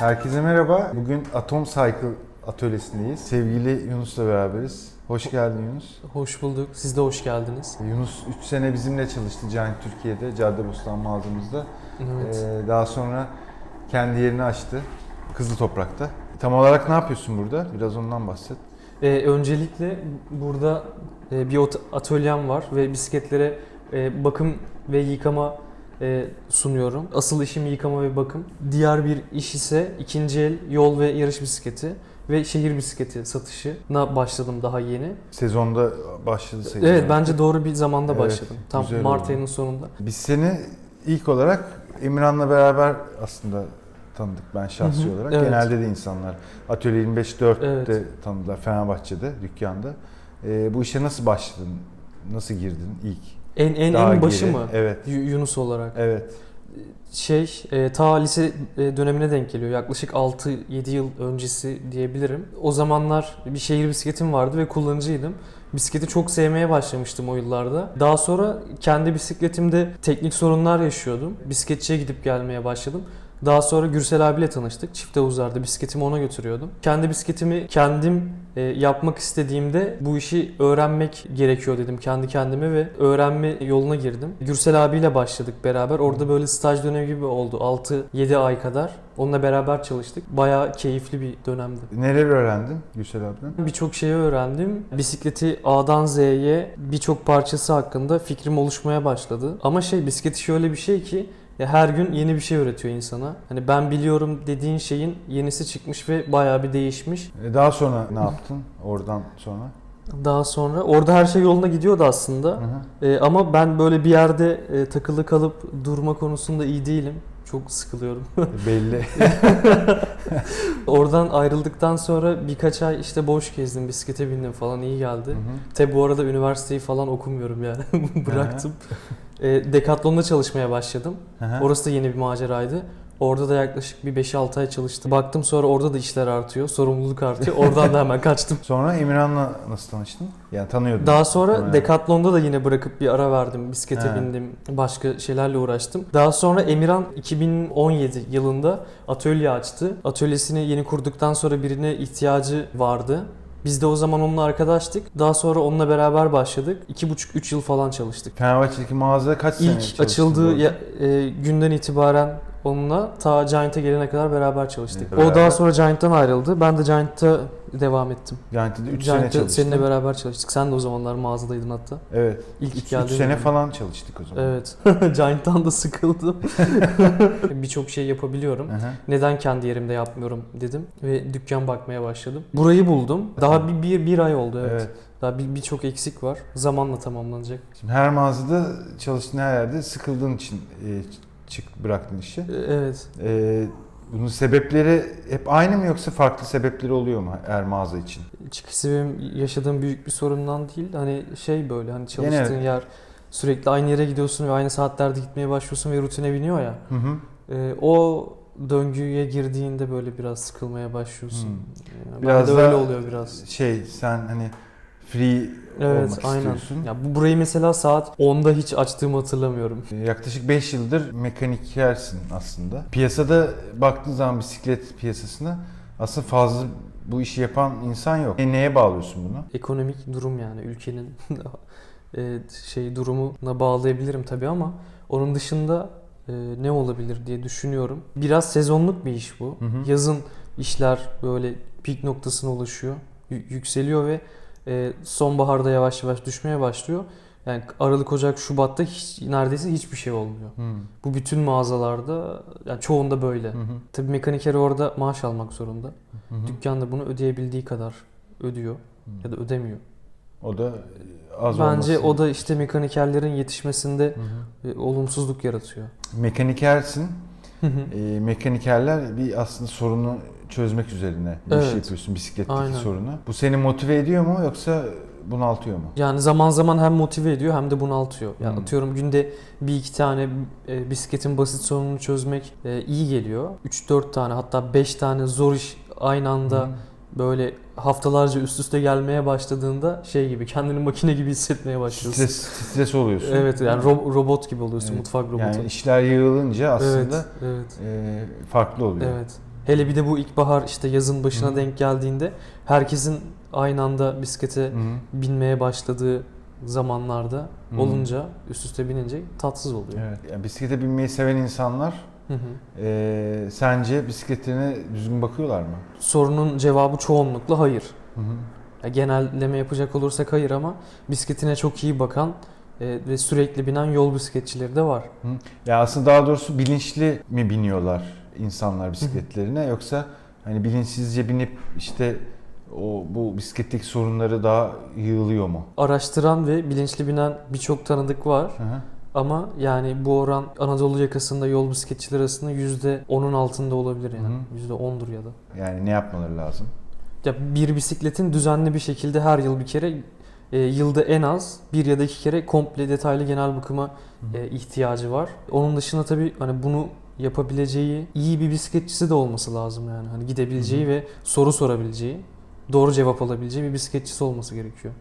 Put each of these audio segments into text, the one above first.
Herkese merhaba. Bugün Atom Cycle atölyesindeyiz. Sevgili Yunus'la beraberiz. Hoş geldin Yunus. Hoş bulduk. Siz de hoş geldiniz. Yunus 3 sene bizimle çalıştı Giant Türkiye'de, Caddebostan mağazamızda. Evet. Ee, daha sonra kendi yerini açtı. Kızıl Toprak'ta. Tam olarak ne yapıyorsun burada? Biraz ondan bahset. Ee, öncelikle burada e, bir atölyem var ve bisikletlere e, bakım ve yıkama e, sunuyorum. Asıl işim yıkama ve bakım. Diğer bir iş ise ikinci el yol ve yarış bisikleti ve şehir bisikleti satışına başladım daha yeni. Sezonda başladı sayılır. Evet bence doğru bir zamanda Evet, başladım. Tam güzel Mart oldu. ayının sonunda. Biz seni ilk olarak Emirhan'la beraber aslında tanıdık ben şahsi Hı hı, olarak. evet. Genelde de insanlar Atölye 25-4'te Evet. tanıdılar Fenerbahçe'de, dükkanda. Ee, bu işe nasıl başladın? Nasıl girdin ilk? En en Daha en başı geri. mı? Evet. Y- Yunus olarak. Evet. şey e, ta lise e, dönemine denk geliyor. Yaklaşık 6-7 yıl öncesi diyebilirim. O zamanlar bir şehir bisikletim vardı ve kullanıcıydım. Bisikleti çok sevmeye başlamıştım o yıllarda. Daha sonra kendi bisikletimde teknik sorunlar yaşıyordum. Bisikletçiye gidip gelmeye başladım. Daha sonra Gürsel abiyle tanıştık. Çift havuzlarda bisikletimi ona götürüyordum. Kendi bisikletimi kendim e, yapmak istediğimde bu işi öğrenmek gerekiyor dedim kendi kendime ve öğrenme yoluna girdim. Gürsel abiyle başladık beraber. Orada böyle staj dönemi gibi oldu. 6-7 ay kadar. Onunla beraber çalıştık. Bayağı keyifli bir dönemdi. Neler öğrendin Gülsel abiden? Birçok şeyi öğrendim. Bisikleti A'dan Z'ye birçok parçası hakkında fikrim oluşmaya başladı. Ama şey bisikleti şöyle bir şey ki ya her gün yeni bir şey öğretiyor insana. Hani ben biliyorum dediğin şeyin yenisi çıkmış ve bayağı bir değişmiş. Ee, Daha sonra ne yaptın oradan sonra? Daha sonra orada her şey yoluna gidiyordu aslında. Hı hı. Ee, ama ben böyle bir yerde e, takılı kalıp durma konusunda iyi değilim. Çok sıkılıyorum. Belli. Oradan ayrıldıktan sonra birkaç ay işte boş gezdim, bisiklete bindim falan iyi geldi. Hı hı. Tabi bu arada üniversiteyi falan okumuyorum yani. Bıraktım. E, Decathlon'da çalışmaya başladım. Hı. Orası da yeni bir maceraydı. Orada da yaklaşık bir 5-6 ay çalıştım. Baktım sonra orada da işler artıyor, sorumluluk artıyor. Oradan da hemen kaçtım. Sonra Emirhan'la nasıl tanıştın? Yani tanıyordun. Daha sonra Evet. Decathlon'da da yine bırakıp bir ara verdim. Bisiklete He. bindim, başka şeylerle uğraştım. Daha sonra Emirhan 2017 yılında atölye açtı. Atölyesini yeni kurduktan sonra birine ihtiyacı vardı. Biz de o zaman onunla arkadaştık. Daha sonra onunla beraber başladık. 2,5-3 yıl falan çalıştık. Fenerbahçe'deki mağaza kaç sene İlk çalıştın açıldığı ya- e, günden itibaren onunla ta Giant'a gelene kadar beraber çalıştık. Evet, o beraber. daha sonra Giant'tan ayrıldı. Ben de Giant'ta devam ettim. Giant'te de 3 sene Giant'ta çalıştın. seninle beraber çalıştık. Sen de o zamanlar mağazadaydın hatta. Evet. İlk 3 geldiğin sene zaman. falan çalıştık o zaman. Evet. Giant'tan da sıkıldım. Birçok şey yapabiliyorum. Hı hı. Neden kendi yerimde yapmıyorum dedim ve dükkan bakmaya başladım. Burayı buldum. Daha bir, bir, bir ay oldu evet. Evet. Daha bir- birçok eksik var. Zamanla tamamlanacak. Şimdi her mağazada çalıştığın her yerde sıkıldığın için e, çık bıraktın işi. E, Evet. E, bunun sebepleri hep aynı mı yoksa farklı sebepleri oluyor mu her mağaza için? Çıkışı benim yaşadığım büyük bir sorundan değil. Hani şey böyle hani çalıştığın Genel. yer sürekli aynı yere gidiyorsun ve aynı saatlerde gitmeye başlıyorsun ve rutine biniyor ya. Hı hı. E, o döngüye girdiğinde böyle biraz sıkılmaya başlıyorsun. Hmm. Yani Biraz de öyle da oluyor biraz. Şey sen hani free Evet olmak aynen. istiyorsun. Ya bu burayı mesela saat 10'da hiç açtığımı hatırlamıyorum. E, Yaklaşık 5 yıldır mekanikersin aslında. Piyasada baktığın zaman bisiklet piyasasına aslında fazla bu işi yapan insan yok. E, neye bağlıyorsun bunu? Ekonomik durum yani ülkenin e, şey durumuna bağlayabilirim tabii ama onun dışında e, ne olabilir diye düşünüyorum. Biraz sezonluk bir iş bu. Hı hı. Yazın işler böyle pik noktasına ulaşıyor, yükseliyor ve e, sonbaharda yavaş yavaş düşmeye başlıyor. Yani Aralık, Ocak, Şubat'ta hiç, neredeyse hiçbir şey olmuyor. Hı. Bu bütün mağazalarda, yani çoğunda böyle. Hı. Tabii mekaniker orada maaş almak zorunda. Hı. Dükkan da bunu ödeyebildiği kadar ödüyor ya da ödemiyor. O da az Bence olması. o da işte mekanikerlerin yetişmesinde Hı hı. e, olumsuzluk yaratıyor. Mekanikersin. E, mekanikerler bir aslında sorunu çözmek üzerine bir iş Evet. yapıyorsun bisikletteki Aynen. sorunu. Bu seni motive ediyor mu yoksa bunaltıyor mu? Yani zaman zaman hem motive ediyor hem de bunaltıyor. Yani Hmm. atıyorum günde bir iki tane e, bisikletin basit sorununu çözmek e, iyi geliyor. 3-4 tane hatta 5 tane zor iş aynı anda Hı. Böyle haftalarca üst üste gelmeye başladığında şey gibi kendini makine gibi hissetmeye başlıyorsun. Stres, stres oluyorsun. Evet yani ro- robot gibi oluyorsun Evet. mutfak robotu. Yani işler yığılınca aslında Evet, evet. e, farklı oluyor. Evet. Hele bir de bu ilkbahar işte yazın başına Hı. denk geldiğinde herkesin aynı anda bisiklete Hı binmeye başladığı zamanlarda Hı. olunca üst üste binince tatsız oluyor. Evet. Yani bisiklete binmeyi seven insanlar Hı hı. e, sence bisikletlerine düzgün bakıyorlar mı? Sorunun cevabı çoğunlukla hayır. Hı hı. Ya genelleme yapacak olursak hayır ama bisikletine çok iyi bakan e, ve sürekli binen yol bisikletçileri de var. Ya aslında daha doğrusu bilinçli mi biniyorlar insanlar bisikletlerine yoksa hani bilinçsizce binip işte o bu bisikletteki sorunları daha yığılıyor mu? Araştıran ve bilinçli binen birçok tanıdık var. Hı hı. Ama yani bu oran Anadolu yakasında yol bisikletçiler arasında %10'un altında olabilir yani. %10'dur ya da. Yani ne yapmaları lazım? Ya bir bisikletin düzenli bir şekilde her yıl bir kere e, yılda en az bir ya da iki kere komple detaylı genel bakıma e, ihtiyacı var. Onun dışında tabii hani bunu yapabileceği iyi bir bisikletçisi de olması lazım yani. Hani gidebileceği ve soru sorabileceği, doğru cevap alabileceği bir bisikletçisi olması gerekiyor.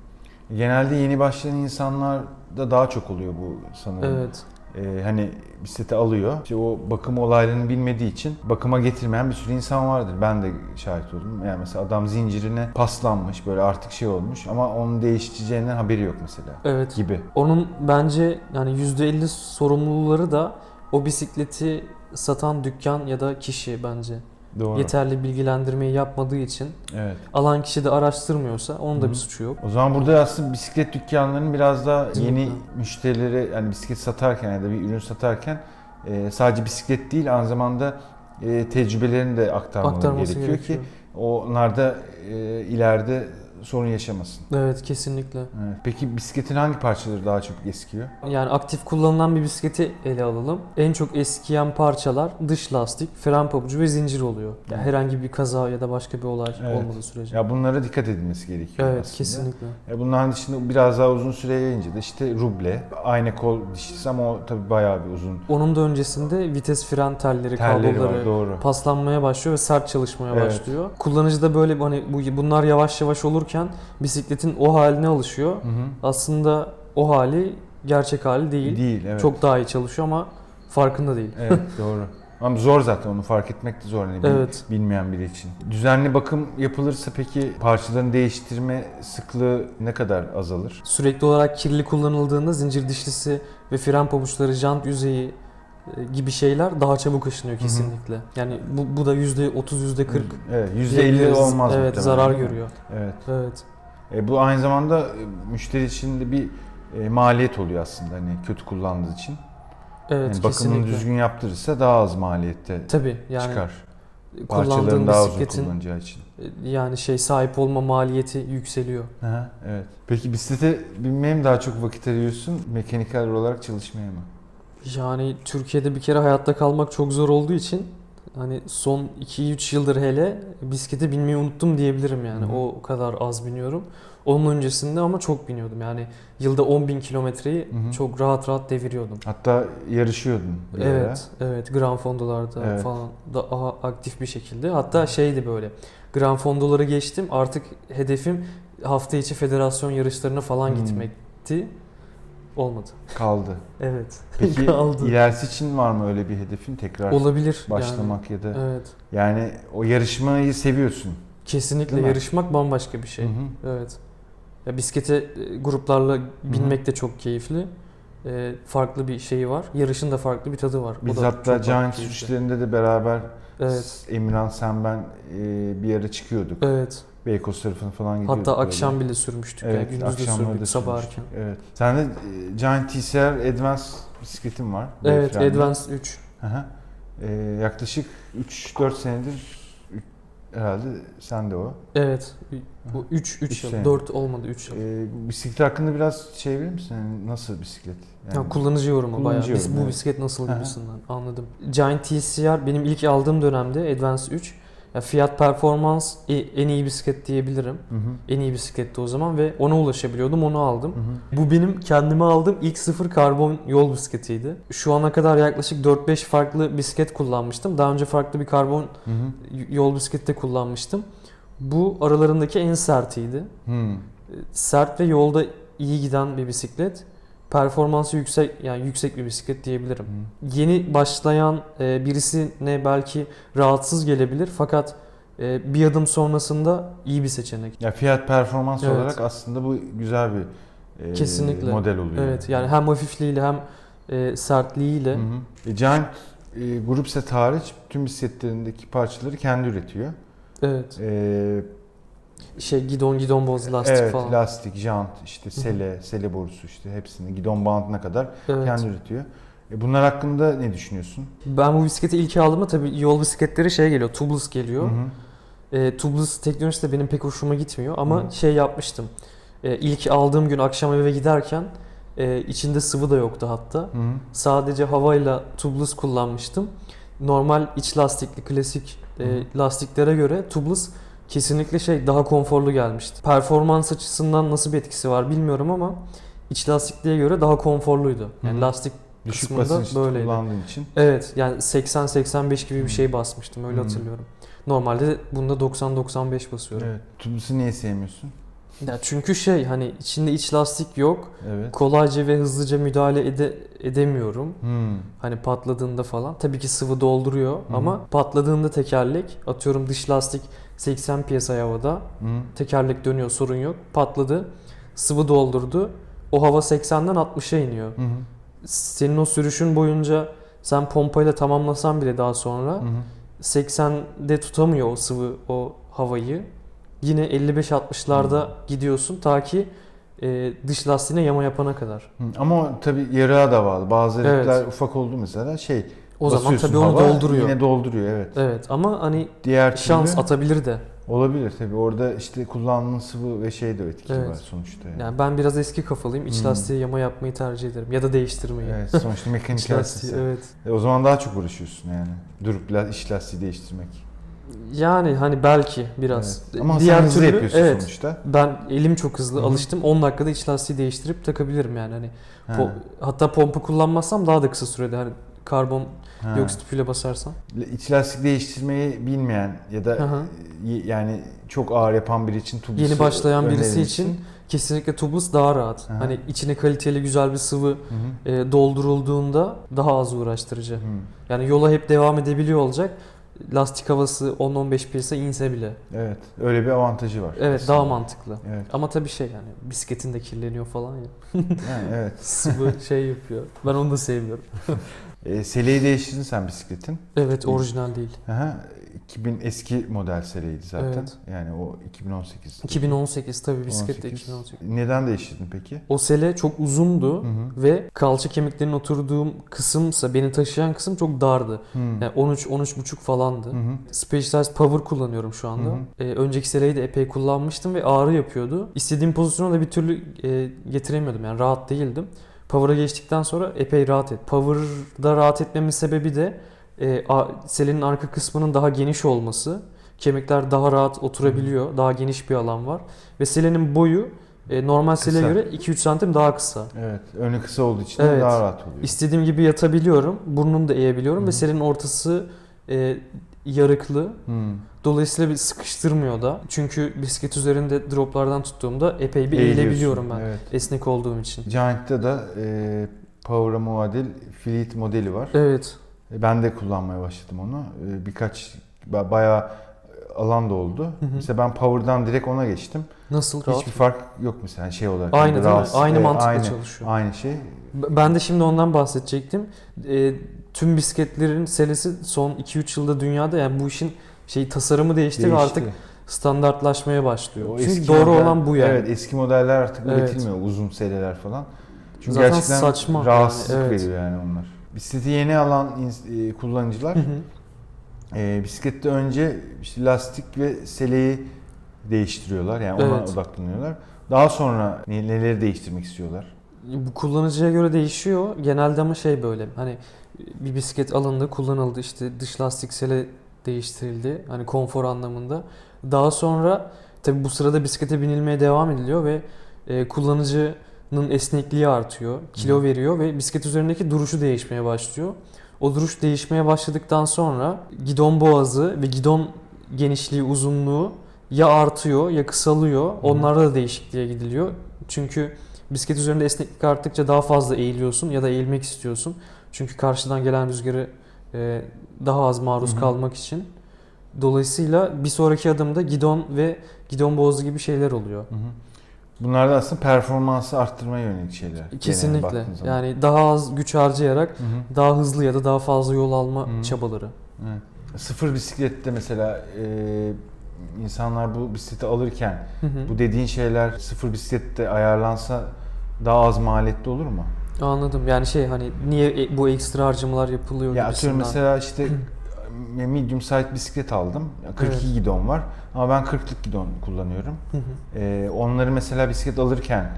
Genelde yeni başlayan insanlarda daha çok oluyor bu sanırım. Evet. Ee, hani bisikleti alıyor. İşte o bakım olaylarını bilmediği için bakıma getirmeyen bir sürü insan vardır. Ben de şahit oldum. Yani mesela adam zincirine paslanmış böyle artık şey olmuş ama onun değişeceğinden haberi yok mesela Evet. gibi. Onun bence yani %50 sorumluları da o bisikleti satan dükkan ya da kişi bence. Doğru. Yeterli bilgilendirmeyi yapmadığı için Evet. alan kişi de araştırmıyorsa onun da bir suçu yok. O zaman burada aslında bisiklet dükkanlarının biraz daha yeni müşterilere yani bisiklet satarken ya da bir ürün satarken e, sadece bisiklet değil aynı zamanda e, tecrübelerini de aktarmaları Aktarması gerekiyor, gerekiyor. ki onlar da e, ileride sorun yaşamasın. Evet kesinlikle. Evet. Peki bisikletin hangi parçaları daha çok eskiyor? Yani aktif kullanılan bir bisikleti ele alalım. En çok eskiyen parçalar dış lastik, fren pabucu ve zincir oluyor. Yani herhangi bir kaza ya da başka bir olay Evet. olmadığı sürece. Ya bunlara dikkat edilmesi gerekiyor evet aslında. kesinlikle. E bunların dışında biraz daha uzun süre yayınca da işte ruble, aynı kol dişlisi ama o tabii bayağı bir uzun Onun da öncesinde vites fren telleri, telleri kabloları var doğru. paslanmaya başlıyor ve sert çalışmaya Evet. başlıyor. Kullanıcı da böyle hani bu bunlar yavaş yavaş olurken bisikletin o haline alışıyor. Hı hı. Aslında o hali gerçek hali değil. Değil evet. Çok daha iyi çalışıyor ama farkında değil. Evet doğru. Ama zor zaten onu fark etmek de zor hani Evet. bilmeyen biri için. Düzenli bakım yapılırsa peki parçaların değiştirme sıklığı ne kadar azalır? Sürekli olarak kirli kullanıldığında zincir dişlisi ve fren pabuçları, jant yüzeyi gibi şeyler daha çabuk ışınıyor Hı hı. kesinlikle. Yani bu, bu da %30, %40 Evet, %50 diyebiliriz. olmaz Evet zarar görüyor. Evet. Evet. E, bu aynı zamanda e, müşteri için de bir e, maliyet oluyor aslında hani kötü kullandığı için. Evet Yani bakımını kesinlikle. düzgün yaptırırsa daha az maliyette Tabii yani çıkar. Kullandığın daha uzun kullanacağı için. e, yani şey sahip olma maliyeti yükseliyor. Aha, evet. Peki bisiklete binmeye mi daha çok vakit ayırıyorsun, mekanikal olarak çalışmaya mı? Yani Türkiye'de bir kere hayatta kalmak çok zor olduğu için hani son 2-3 yıldır hele bisiklete binmeyi unuttum diyebilirim yani. Hı. O kadar az biniyorum. Onun öncesinde ama çok biniyordum. Yani yılda 10 bin kilometreyi Hı hı. çok rahat rahat deviriyordum. Hatta yarışıyordun bir ara. Evet, evet. Gran Fondo'larda Evet. falan daha aktif bir şekilde. Hatta şeydi böyle. Gran Fondo'ları geçtim. Artık hedefim hafta içi federasyon yarışlarına falan Hmm. gitmekti. Olmadı. Kaldı. Evet. Peki Kaldı. ilerisi için var mı öyle bir hedefin tekrar Olabilir. başlamak ya da Yani. Evet. yani o yarışmayı seviyorsun. Kesinlikle yarışmak bambaşka bir şey. Hı hı. Evet. Ya bisiklete e, gruplarla binmek de çok keyifli. E, farklı bir şeyi var. Yarışın da farklı bir tadı var. O Biz da hatta keyifli. sürüşlerinde de beraber Evet. Emirhan sen ben e, bir ara çıkıyorduk. Evet. Beykoz tarafına falan gidiyorduk. Hatta böyle. akşam bile sürmüştük. Evet, yani gündüz de sürdük da sabah erken. Evet. Sende e, Giant TCR Advance bisikletin var. Evet, Beyfren'de. Advance 3. Hı hı. E, yaklaşık 3-4 senedir herhalde sende o. Evet. Bu 3 Üç 3 yıl. sene. 4 olmadı 3 yıl. E, bisiklet hakkında biraz şey verir misin? Yani nasıl bisiklet? Yani, Ya kullanıcı yorumu kullanıcı bayağı. Biz, yorumu, bu evet. bisiklet nasıl gibisinden anladım. Giant TCR benim ilk aldığım dönemde Advance 3. Ya fiyat performans en iyi bisiklet diyebilirim. Hı hı. En iyi bisikletti o zaman ve ona ulaşabiliyordum onu aldım. Hı hı. Bu benim kendime aldığım ilk sıfır karbon yol bisikletiydi. Şu ana kadar yaklaşık 4-5 farklı bisiklet kullanmıştım. Daha önce farklı bir karbon Hı hı. yol bisikleti de kullanmıştım. Bu aralarındaki en sertiydi. Hı. Sert ve yolda iyi giden bir bisiklet. Performansı yüksek yani yüksek bir bisiklet diyebilirim. Yeni başlayan e, birisine belki rahatsız gelebilir fakat e, bir adım sonrasında iyi bir seçenek. Ya fiyat performans Evet. olarak aslında bu güzel bir e, Kesinlikle. model oluyor. Evet yani hem hafifliğiyle hem e, sertliğiyle Hı hı. E, Giant e, grup set hariç tüm bisikletlerindeki parçaları kendi üretiyor. evet E, şey gidon gidon boz lastik evet, falan. lastik, jant, işte sele, sele borusu işte hepsini gidon bandına kadar Evet. kendi üretiyor. E, bunlar hakkında ne düşünüyorsun? Ben bu bisikleti ilk aldığımda tabii yol bisikletleri şey geliyor, tubeless geliyor. Hı hı. E, tubeless teknolojisi de benim pek hoşuma gitmiyor ama Hı. şey yapmıştım. E, ilk aldığım gün akşam eve giderken e, içinde sıvı da yoktu hatta. Hı. Sadece havayla tubeless kullanmıştım. Normal iç lastikli klasik e, lastiklere göre tubeless kesinlikle şey daha konforlu gelmişti. Performans açısından nasıl bir etkisi var bilmiyorum ama iç lastikliğe göre daha konforluydu. Yani Hı. lastik Düşük Kısmında böyleydi. kullandığın için. Evet yani 80-85 gibi bir şey basmıştım öyle Hmm. hatırlıyorum. Normalde bunda 90-95 basıyorum. Evet. Tubus'u niye sevmiyorsun? Ya çünkü şey hani içinde iç lastik yok. Evet. Kolayca ve hızlıca müdahale ede- edemiyorum. Hmm. Hani patladığında falan. Tabii ki sıvı dolduruyor hı. ama patladığında tekerlek atıyorum dış lastik 80 psi havada. Hı. Tekerlek dönüyor sorun yok. Patladı. Sıvı doldurdu. O hava 80'den 60'a iniyor. Hı hı. Senin o sürüşün boyunca sen pompayla tamamlasan bile daha sonra Hı hı. 80'de tutamıyor o sıvı o havayı. Yine 55-60'larda Hmm. gidiyorsun ta ki e, dış lastiğine yama yapana kadar. Hı. Ama tabii yarığa da bağlı. Bazı Evet. herifler ufak oldu mesela şey O zaman tabii onu hava, dolduruyor. Yine dolduruyor evet. Evet ama hani Diğer şans türlü atabilir de. olabilir tabii. Orada işte kullandığın sıvı ve şey de etkisi Evet. var sonuçta. Yani. Yani ben biraz eski kafalıyım. İç Hmm. lastiğe yama yapmayı tercih ederim. Ya da değiştirmeyi. Evet, sonuçta mekanik lastiği, lastiği. evet. E, o zaman daha çok uğraşıyorsun yani. Durup iç lastiği değiştirmek. Yani hani belki biraz. Evet. Ama Diğer sen hızlı türlü- yapıyorsun evet, sonuçta. Ben elim çok hızlı Hı hı. alıştım. 10 dakikada iç lastiği değiştirip takabilirim yani. Hani Ha, po- hatta pompa kullanmazsam daha da kısa sürede hani karbon ha. dioksit tüpüyle basarsam. İç lastik değiştirmeyi bilmeyen ya da y- yani çok ağır yapan biri için tubus'u Yeni başlayan birisi için misin? kesinlikle tubeless daha rahat. Hı. Hani içine kaliteli güzel bir sıvı Hı hı. e, doldurulduğunda daha az uğraştırıcı. Hı. Yani yola hep devam edebiliyor olacak. Lastik havası 10-15 piyasa inse bile. Evet, öyle bir avantajı var. Evet aslında. daha mantıklı. Evet. Ama tabii şey yani bisikletin de kirleniyor falan ya. Yani evet. Sıvı şey yapıyor. Ben onu da sevmiyorum. E, seleyi değiştirdin sen bisikletin. Evet orijinal değil. Aha, 2000 eski model seleydi zaten. Evet. Yani o 2018. 2018 tabii bisiklet de 18. 2018. Neden değiştirdin peki? O sele çok uzundu Hı hı. ve kalça kemiklerinin oturduğum kısımsa beni taşıyan kısım çok dardı. Hı. Yani 13 13,5 falandı. Hı hı. Specialized Power kullanıyorum şu anda. Hı hı. Ee, önceki seleyi de epey kullanmıştım ve ağrı yapıyordu. İstediğim pozisyona da bir türlü e, getiremiyordum. Yani rahat değildim. Power'a geçtikten sonra epey rahat et. Power'da rahat etmemin sebebi de e, a- selenin arka kısmının daha geniş olması. Kemikler daha rahat oturabiliyor. Daha geniş bir alan var. Ve selenin boyu e, normal seleye Kısa. göre 2-3 santim daha kısa. Evet, önü kısa olduğu için Evet. daha rahat oluyor. İstediğim gibi yatabiliyorum. Burnumu da eğebiliyorum Hı ve selenin ortası e, yarıklı. Hı. Dolayısıyla bir sıkıştırmıyor da. Çünkü bisiklet üzerinde droplardan tuttuğumda epey bir Eğiliyorsun, eğilebiliyorum ben. Evet. Esnek olduğum için. Giant'ta da e, Power'a muadil Fleet modeli var. Evet. E, Ben de kullanmaya başladım onu. E, Birkaç ba- bayağı alan da oldu. Hı hı. Mesela ben Power'dan direkt ona geçtim. Nasıl rahat? Hiçbir fark yok mesela şey olarak. Aynı değil mi? Aynı evet, mantıkla aynı, çalışıyor. Aynı şey. Ben de şimdi ondan bahsedecektim. E, tüm bisikletlerin selesi son 2-3 yılda dünyada yani bu işin şey tasarımı değişti, ve Değişti. artık standartlaşmaya başlıyor. O Çünkü eski doğru model- olan bu yani. Evet eski modeller artık Evet. üretilmiyor uzun seleler falan. Çünkü Zaten gerçekten saçma rahatsızlık yani, evet. veriyor yani onlar. Bisikleti yeni alan e, kullanıcılar Hı hı. e, bisiklette önce işte lastik ve seleyi değiştiriyorlar. Yani ona Evet. odaklanıyorlar. Daha sonra ne- neleri değiştirmek istiyorlar? Bu kullanıcıya göre değişiyor. Genelde ama şey böyle hani bir bisiklet alındı, kullanıldı işte dış lastik sele değiştirildi. Hani konfor anlamında. Daha sonra tabi bu sırada bisiklete binilmeye devam ediliyor ve e, kullanıcının esnekliği artıyor, kilo Hı. veriyor ve bisiklet üzerindeki duruşu değişmeye başlıyor. O duruş değişmeye başladıktan sonra gidon boğazı ve gidon genişliği, uzunluğu ya artıyor ya kısalıyor. Onlarda da değişikliğe gidiliyor. Çünkü Bisiklet üzerinde esneklik arttıkça daha fazla eğiliyorsun ya da eğilmek istiyorsun. Çünkü karşıdan gelen rüzgarı e, daha az maruz Hı hı. kalmak için. Dolayısıyla bir sonraki adımda gidon ve gidon boğazı gibi şeyler oluyor. Hı hı. Bunlar da aslında performansı arttırmaya yönelik şeyler. Kesinlikle. Yani daha az güç harcayarak Hı hı. daha hızlı ya da daha fazla yol alma Hı. çabaları. Evet. Sıfır bisiklette mesela e, insanlar bu bisikleti alırken Hı hı. bu dediğin şeyler sıfır bisiklette ayarlansa daha az maliyetli olur mu? Anladım. Yani şey hani niye e- bu ekstra harcamalar yapılıyor Ya atıyorum gibisinden. mesela işte medium size bisiklet aldım. Ya 42 Evet. gidon var ama ben 40'lık gidon kullanıyorum. Hı hı. E, onları mesela bisiklet alırken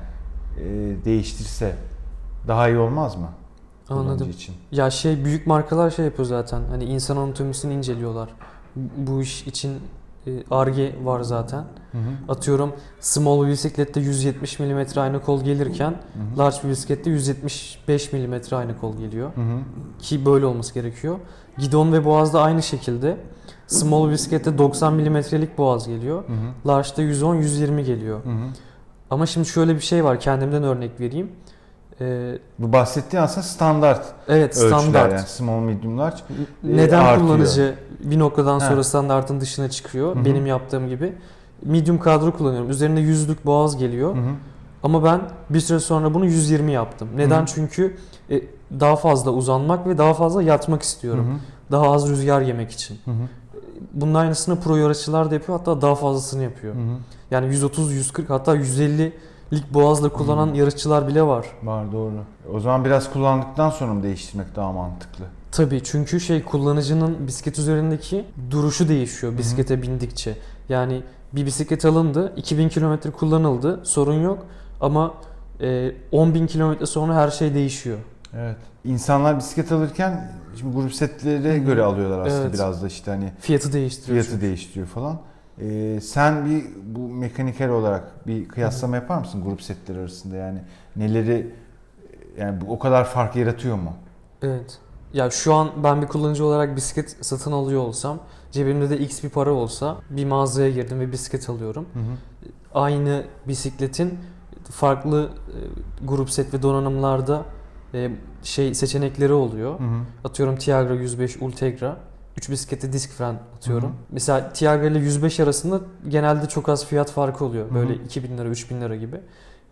e, değiştirse daha iyi olmaz mı? Kullanıcı Anladım. için. Ya şey büyük markalar şey yapıyor zaten. Hani insan anatomisini inceliyorlar. Bu iş için e, Arge var zaten. Hı hı. Atıyorum small bir bisiklette 170 mm aynı kol gelirken Hı hı. large bir bisiklette 175 mm aynı kol geliyor. Hı hı. Ki böyle olması gerekiyor. Gidon ve boğazda aynı şekilde. Small bir bisiklette 90 mm'lik boğaz geliyor. Hı hı. Large'da 110-120 geliyor. Hı hı. Ama şimdi şöyle bir şey var. Kendimden örnek vereyim. Ee, Bu bahsettiğin aslında standart evet standart. yani small, medium, large. Neden artıyor. kullanıcı bir noktadan Ha. sonra standartın dışına çıkıyor? Hı hı. Benim yaptığım gibi. Medium kadro kullanıyorum. Üzerinde yüzlük boğaz geliyor. Hı hı. Ama ben bir süre sonra bunu 120 yaptım. Neden? Hı. Çünkü e, daha fazla uzanmak ve daha fazla yatmak istiyorum. Hı hı. Daha az rüzgar yemek için. Hı hı. Bunun aynısını pro yarışçılar da yapıyor. Hatta daha fazlasını yapıyor. Hı hı. Yani 130, 140 hatta 150'lik boğazla kullanan Hı. yarışçılar bile var. Var doğru. O zaman biraz kullandıktan sonra mı değiştirmek daha mantıklı? Tabii çünkü şey kullanıcının bisiklet üzerindeki duruşu değişiyor bisiklete bindikçe. Yani bir bisiklet alındı, 2000 kilometre kullanıldı, sorun yok. Ama e, 10.000 kilometre sonra her şey değişiyor. Evet. İnsanlar bisiklet alırken şimdi grup setlere göre alıyorlar aslında Evet. biraz da işte hani Fiyatı değiştiriyor. fiyatı değiştiriyor falan. Ee, sen bir mekanikel olarak bir kıyaslama yapar mısın grup setleri arasında yani neleri yani bu o kadar fark yaratıyor mu? Evet. Ya şu an ben bir kullanıcı olarak bisiklet satın alıyor olsam, cebimde de x bir para olsa bir mağazaya girdim ve bisiklet alıyorum. Hı hı. Aynı bisikletin farklı e, grup set ve donanımlarda e, şey seçenekleri oluyor. Hı hı. Atıyorum Tiagra 105 Ultegra. 3 bisiklette disk fren atıyorum. Hı hı. Mesela Tiagra ile 105 arasında genelde çok az fiyat farkı oluyor. Böyle 2000 lira 3000 lira gibi.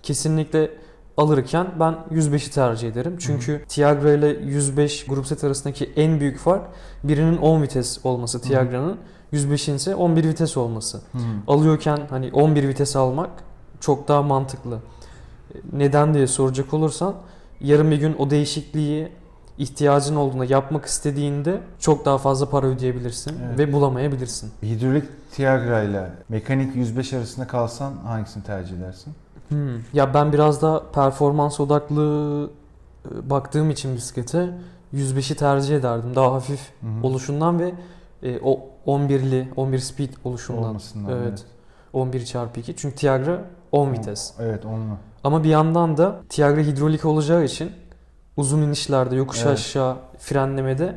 Kesinlikle alırken ben 105'i tercih ederim. Çünkü Tiagra ile 105 grup set arasındaki en büyük fark birinin 10 vites olması Tiagra'nın. 105'in ise 11 vites olması. Hı hı. Alıyorken hani 11 vites almak çok daha mantıklı. Neden diye soracak olursan yarın bir gün o değişikliği ihtiyacın olduğunda yapmak istediğinde çok daha fazla para ödeyebilirsin Evet. ve bulamayabilirsin. Hidrolik Tiagra ile mekanik 105 arasında kalsan hangisini tercih edersin? Hmm. Ya ben biraz da performans odaklı e, baktığım için bisiklete 105'i tercih ederdim. Daha hafif Hı hı. oluşundan ve e, o 11'li 11 speed oluşundan. Olmasından. Evet. 11 çarpı 2. Çünkü Tiagra 10 vites. Evet onunla. Ama bir yandan da Tiagra hidrolik olacağı için uzun inişlerde, yokuş Evet. aşağı frenlemede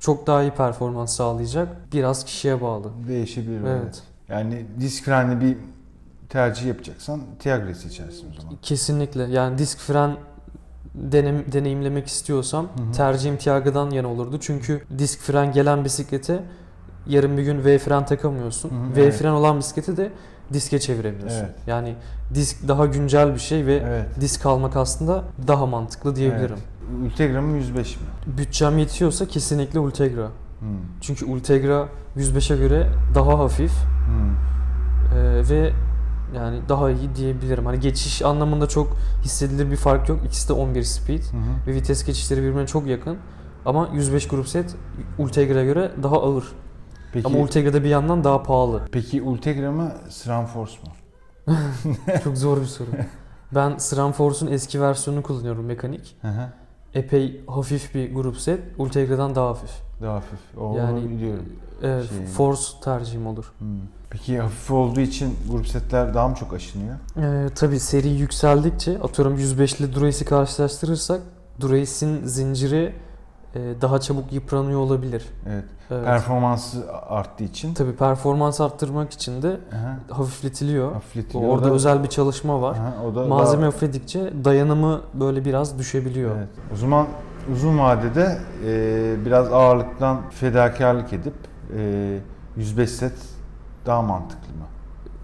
çok daha iyi performans sağlayacak. Biraz kişiye bağlı. Değişebilir. Evet. Evet. Yani disk frenli bir tercih yapacaksan Tiagra'yı seçersin o zaman. Kesinlikle. Yani disk fren denem, deneyimlemek istiyorsam Hı hı. tercihim Tiagra'dan yana olurdu. Çünkü disk fren gelen bisiklete yarın bir gün V fren takamıyorsun. Hı hı, V evet. fren olan bisikleti de diske çeviremiyorsun. Evet. Yani disk daha güncel bir şey ve Evet. disk almak aslında daha mantıklı diyebilirim. Evet. Ultegra mı 105 mi? Bütçem yetiyorsa kesinlikle Ultegra. Hmm. Çünkü Ultegra 105'e göre daha hafif Hmm. e, ve yani daha iyi diyebilirim. Hani geçiş anlamında çok hissedilir bir fark yok. İkisi de 11 speed Hı hı. ve vites geçişleri birbirine çok yakın. Ama 105 grup set Ultegra'ya göre daha ağır. Peki, Ama Ultegra'da bir yandan daha pahalı. peki Ultegra mı SRAM Force mu? Çok zor bir soru. Ben SRAM Force'un eski versiyonunu kullanıyorum mekanik. Hı hı. Epey hafif bir grup set. Ultegra'dan daha hafif. Daha hafif. O Yani- biliyorum. Evet, Şey- Force tercihim olur. Hmm. Peki hafif olduğu için grup setler daha mı çok aşınıyor? Ee, tabii seri yükseldikçe atıyorum 105 ile Durace'i karşılaştırırsak Durace'in zinciri daha çabuk yıpranıyor olabilir. Evet. Evet. Performansı arttığı için Tabii performans arttırmak için de Aha, hafifletiliyor. hafifletiyor. Orada da- özel bir çalışma var. Aha, o da Malzeme daha- hafifledikçe dayanımı böyle biraz düşebiliyor. Evet. O zaman uzun vadede e, biraz ağırlıktan fedakarlık edip e, 105 set daha mantıklı mı?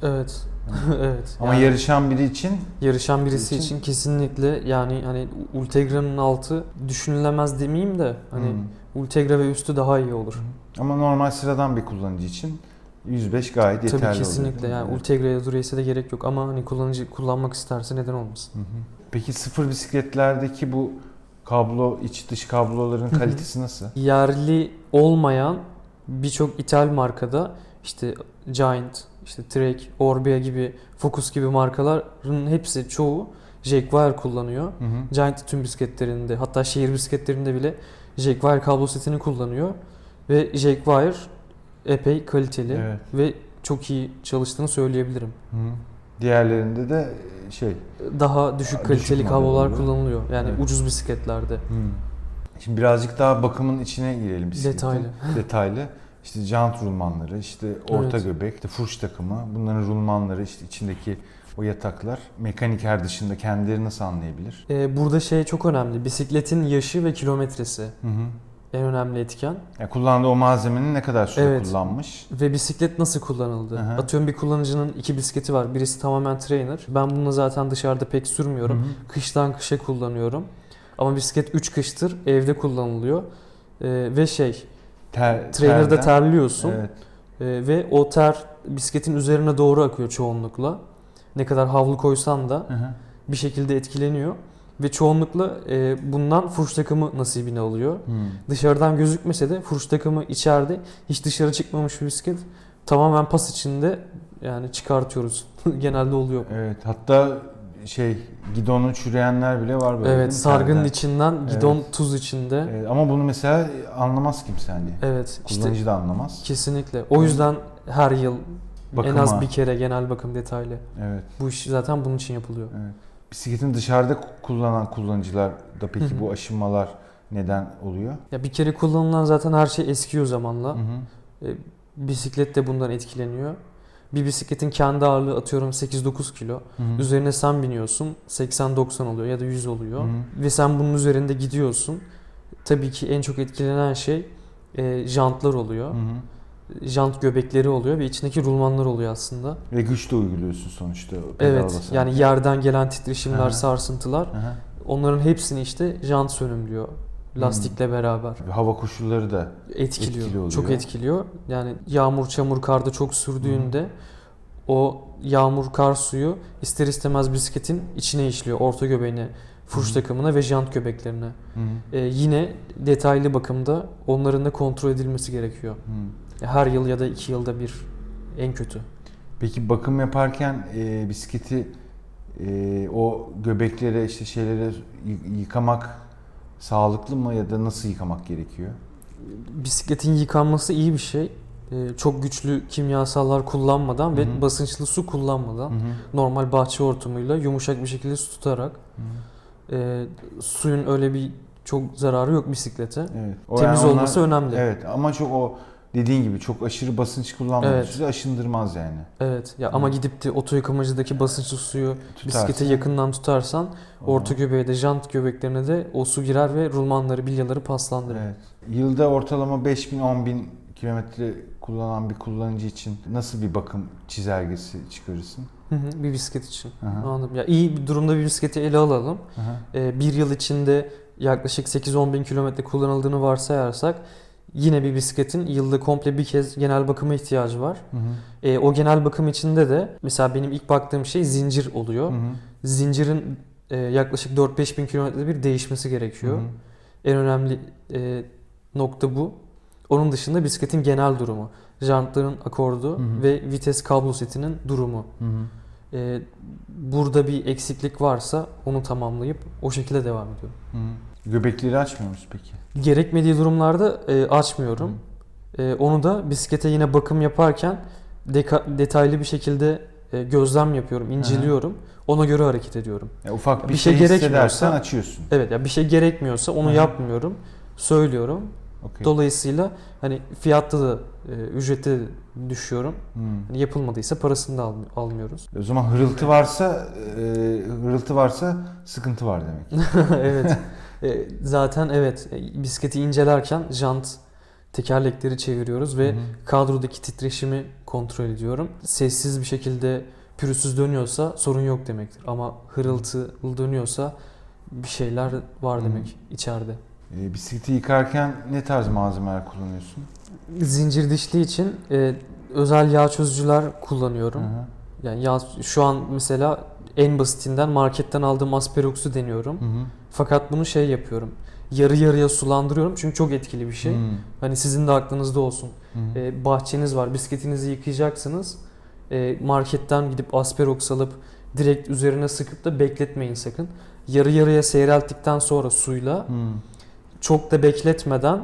Evet. evet. Ama Yani yarışan biri için yarışan birisi için- için, kesinlikle yani hani Ultegra'nın altı düşünülemez demeyeyim de hani Hmm. Ultegra ve üstü daha iyi olur. ama normal sıradan bir kullanıcı için 105 gayet yeterli Tabii oluyor, kesinlikle mi? yani Evet. Ultegra ya da Race'e de gerek yok ama hani kullanıcı kullanmak isterse neden olmasın? Hı hı. Peki sıfır bisikletlerdeki bu kablo, iç dış kabloların kalitesi nasıl? Yerli olmayan birçok ithal markada işte Giant, işte Trek, Orbea gibi, Focus gibi markaların hepsi çoğu Jaguar kullanıyor. Hı hı. Giant tüm bisikletlerinde hatta şehir bisikletlerinde bile Jaguar kablo setini kullanıyor ve Jaguar epey kaliteli Evet. ve çok iyi çalıştığını söyleyebilirim. Hı hı. Diğerlerinde de e, şey. Daha düşük Düşük kaliteli model kablolar oluyor. kullanılıyor. Yani Evet. ucuz bisikletlerde. Şimdi birazcık daha bakımın içine girelim bisikletin. Detaylı. Detaylı. İşte jant rulmanları, işte orta Evet. göbek, işte fuş takımı, bunların rulmanları, işte içindeki o yataklar mekaniker dışında kendileri nasıl anlayabilir? Ee, burada şey çok önemli. Bisikletin yaşı ve kilometresi Hı hı. en önemli etken. Yani kullandığı o malzemenin ne kadar süre Evet. kullanmış? Ve bisiklet nasıl kullanıldı? Aha. Atıyorum bir kullanıcının iki bisikleti var. Birisi tamamen trainer. Ben bunu zaten dışarıda pek sürmüyorum. Hı hı. Kıştan kışa kullanıyorum. Ama bisiklet 3 kıştır evde kullanılıyor. Ee, ve şey, Ter, trainer'da terden- terliyorsun. Evet. Ee, ve o ter bisikletin üzerine doğru akıyor çoğunlukla. Ne kadar havlu koysan da Hı hı. bir şekilde etkileniyor. Ve çoğunlukla e, bundan fuş takımı nasibini alıyor. Hı. Dışarıdan gözükmese de fuş takımı içeride hiç dışarı çıkmamış bir bisiklet tamamen pas içinde yani çıkartıyoruz. Genelde oluyor. Evet. Hatta şey gidonu çürüyenler bile var böyle. Evet, sargının içinden gidon tuz içinde. Evet, Evet, ama bunu mesela anlamaz kimse hani. işte Kullanıcı da anlamaz. kesinlikle. O yüzden her yıl en az Bakıma. bir kere genel bakım detaylı. Evet. Bu iş zaten bunun için yapılıyor. Evet. Bisikletin dışarıda kullanan kullanıcılar da peki Hı hı. bu aşınmalar neden oluyor? Ya bir kere kullanılan zaten her şey eskiyor zamanla. Hı hı. Bisiklet de bundan etkileniyor. Bir bisikletin kendi ağırlığı atıyorum 8-9 kilo. Hı hı. Üzerine sen biniyorsun 80-90 oluyor ya da 100 oluyor. Hı hı. Ve sen bunun üzerinde gidiyorsun. Tabii ki en çok etkilenen şey e, jantlar oluyor. Hı hı. Jant göbekleri oluyor ve içindeki rulmanlar oluyor aslında. Ve güç de uyguluyorsun sonuçta. Evet yani yerden gelen titreşimler, Aha. sarsıntılar Aha. onların hepsini işte jant sönümlüyor. Lastikle beraber Hava koşulları da etkiliyor. Etkili oluyor. Çok etkiliyor. Yani yağmur, çamur, karda çok sürdüğünde o yağmur, kar suyu ister istemez bisikletin içine işliyor. Orta göbeğine, fuş Hı. takımına ve jant göbeklerine. Hı hı. Ee, yine detaylı bakımda onların da kontrol edilmesi gerekiyor. Hı. Her yıl ya da iki yılda bir en kötü. Peki bakım yaparken e, bisikleti e, o göbeklere işte şeylere y- yıkamak sağlıklı mı ya da nasıl yıkamak gerekiyor? Bisikletin yıkanması iyi bir şey. Ee, çok güçlü kimyasallar kullanmadan Hı ve basınçlı su kullanmadan Hı hı. normal bahçe hortumuyla yumuşak bir şekilde su tutarak e, suyun öyle bir çok zararı yok bisiklete. Evet. O Temiz yani olması onlar- önemli. Evet ama çok o dediğin gibi çok aşırı basınç kullanmadığı Evet. sürece aşındırmaz yani. Evet. Ya ama Hı. gidip de oto yıkamacıdaki basınçlı suyu bisiklete Tutarsan, yakından tutarsan orta göbeğe de jant göbeklerine de o su girer ve rulmanları, bilyaları paslandırır. Evet. Yılda ortalama 5000 bin kilometre kullanan bir kullanıcı için nasıl bir bakım çizelgesi çıkarırsın? Hı hı, bir bisiklet için. Hı hı. Anladım. Ya iyi bir durumda bir bisikleti ele alalım. Hı hı. Ee, bir yıl içinde yaklaşık 8-10 bin kilometre kullanıldığını varsayarsak yine bir bisikletin yılda komple bir kez genel bakıma ihtiyacı var. Hı hı. Ee, o genel bakım içinde de mesela benim ilk baktığım şey zincir oluyor. Hı hı. Zincirin e, yaklaşık 4-5 bin kilometrede bir değişmesi gerekiyor. Hı hı. En önemli e, nokta bu. Onun dışında bisikletin genel durumu. Jantların akordu Hı hı. ve vites kablo setinin durumu. Hı hı. E, burada bir eksiklik varsa onu tamamlayıp o şekilde devam ediyorum. Hı hı. Göbekleri açmıyor musun peki? Gerekmediği durumlarda e, açmıyorum. E, onu da bisiklete yine bakım yaparken deka- detaylı bir şekilde e, gözlem yapıyorum, inceliyorum. Ona göre hareket ediyorum. Ya ufak bir, Bir şey şey, gerekmiyorsa- açıyorsun. Evet ya bir şey gerekmiyorsa onu Hı yapmıyorum. söylüyorum. Okey. Dolayısıyla hani fiyatta da e, ücrette de düşüyorum. Hmm. Hani yapılmadıysa parasını da alm- almıyoruz. O zaman hırıltı varsa e, hırıltı varsa sıkıntı var demek. evet. E, zaten evet e, bisikleti incelerken jant tekerlekleri çeviriyoruz ve Hı hı. kadrodaki titreşimi kontrol ediyorum. Sessiz bir şekilde pürüzsüz dönüyorsa sorun yok demektir. Ama hırıltılı dönüyorsa bir şeyler var Hı. demek içeride. E, bisikleti yıkarken ne tarz malzemeler kullanıyorsun? Zincir dişli için e, özel yağ çözücüler kullanıyorum. Hı hı. Yani yağ, şu an mesela en basitinden marketten aldığım asperoksu deniyorum. Hı hı. Fakat bunu şey yapıyorum. Yarı yarıya sulandırıyorum çünkü çok etkili bir şey. Hmm. Hani sizin de aklınızda olsun. Hı hı. E, bahçeniz var, bisikletinizi yıkayacaksınız. E, marketten gidip asperoks alıp direkt üzerine sıkıp da bekletmeyin sakın. Yarı yarıya seyrelttikten sonra suyla Hmm. çok da bekletmeden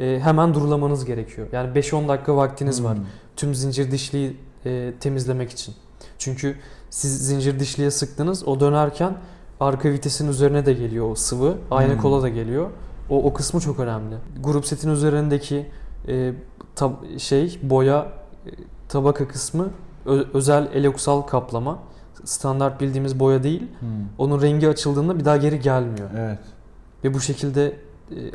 e, hemen durulamanız gerekiyor. Yani 5-10 dakika vaktiniz var Hmm. tüm zincir dişliyi e, temizlemek için. Çünkü siz zincir dişliye sıktınız o dönerken arka vitesin üzerine de geliyor o sıvı. Aynı Hmm. kola da geliyor. O, o kısmı çok önemli. Grup setin üzerindeki e, tab- şey boya e, tabaka kısmı ö- özel eloksal kaplama. Standart bildiğimiz boya değil. Hmm. Onun rengi açıldığında bir daha geri gelmiyor. Evet. Ve bu şekilde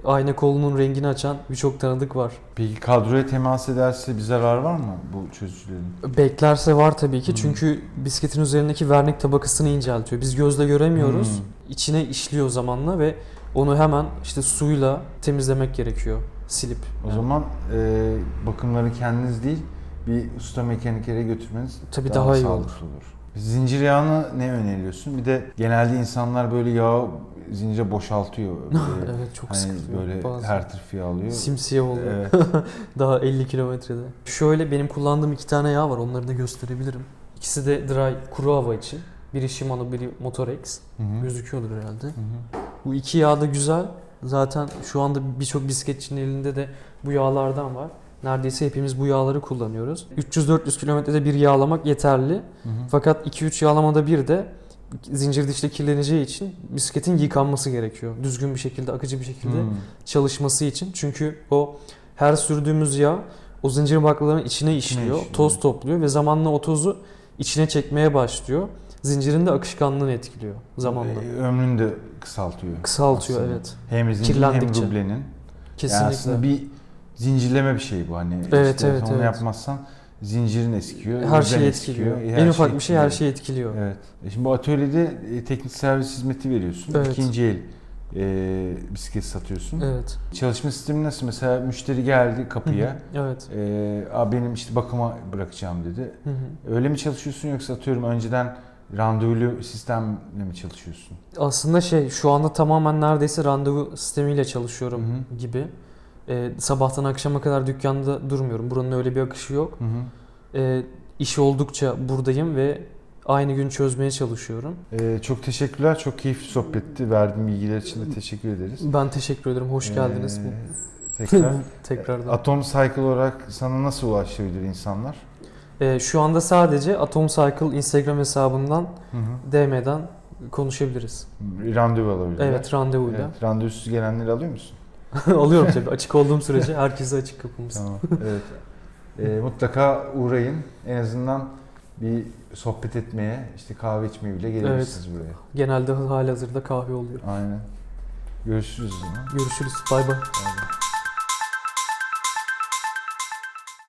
ayna kolunun rengini açan birçok tanıdık var. Peki kadroya temas ederse bir zarar var mı bu çözücülerin? Beklerse var tabii ki Hmm. çünkü bisikletin üzerindeki vernik tabakasını inceltiyor. Biz gözle göremiyoruz. Hmm. İçine işliyor zamanla ve onu hemen işte suyla temizlemek gerekiyor. Silip. O Yani zaman e, bakımları kendiniz değil bir usta mekaniklere götürmeniz Tabii daha iyi sağlıklı olur. Zincir yağını ne öneriyorsun? Bir de genelde insanlar böyle yağı zincire boşaltıyor. Böyle, evet çok hani sıkılıyor. böyle Bazen. her tarafı yağlıyor. Simsiyah oluyor. Evet. Daha 50 kilometrede. Şöyle benim kullandığım iki tane yağ var. Onları da gösterebilirim. İkisi de dry kuru hava için. Biri Shimano, biri Motorex. Hı hı. Gözüküyordur herhalde. Hı hı. Bu iki yağ da güzel. Zaten şu anda birçok bisikletçinin elinde de bu yağlardan var. Neredeyse hepimiz bu yağları kullanıyoruz. 300-400 kilometrede bir yağlamak yeterli. Hı hı. Fakat 2-3 yağlamada bir de zincir dişli kirleneceği için bisikletin yıkanması gerekiyor. Düzgün bir şekilde, akıcı bir şekilde Hmm. çalışması için. Çünkü o her sürdüğümüz yağ o zincir baklaların içine işliyor, işliyor. toz topluyor ve zamanla o tozu içine çekmeye başlıyor. Zincirin de akışkanlığını etkiliyor zamanla. E, ömrünü de kısaltıyor. Kısaltıyor aslında. evet. Hem zincirin hem rublenin. Kesinlikle. Yani aslında bir zincirleme bir şey bu hani. Evet, işte evet, Onu evet. yapmazsan zincirin eskiyor. her rublen şeyi eskiyor, etkiliyor. her en ufak şey bir şey her etkiliyor. şeyi etkiliyor. Evet. E Şimdi bu atölyede e, teknik servis hizmeti veriyorsun. Evet. İkinci el e, bisiklet satıyorsun. Evet. Çalışma sistemi nasıl? Mesela müşteri geldi kapıya. Hı hı. Evet. E, Abi benim işte bakıma bırakacağım dedi. Hı hı. Öyle mi çalışıyorsun yoksa atıyorum önceden randevulu sistemle mi çalışıyorsun? Aslında şey şu anda tamamen neredeyse randevu sistemiyle çalışıyorum Hı hı. gibi. Ee, sabahtan akşama kadar dükkanda durmuyorum. Buranın öyle bir akışı yok. Hı hı. Ee, iş oldukça buradayım ve aynı gün çözmeye çalışıyorum. E, çok teşekkürler. Çok keyifli sohbetti. Verdiğin bilgiler için de teşekkür ederiz. Ben teşekkür ederim. Hoş geldiniz. Ee, tekrar. Tekrardan. Atom Cycle olarak sana nasıl ulaşabilir insanlar? Ee, şu anda sadece Atom Cycle Instagram hesabından Hı hı. DM'den konuşabiliriz. Randevu alabilirler. Evet randevuyla. Evet, randevusuz gelenleri alıyor musun? Alıyorum tabii. Açık olduğum sürece herkese açık kapımız. Tamam. evet. Ee, mutlaka uğrayın. En azından bir sohbet etmeye, işte kahve içmeye bile gelebilirsiniz buraya. Genelde halihazırda kahve oluyor. Aynen. Görüşürüz o zaman. Görüşürüz. Bay bay. Bay bay.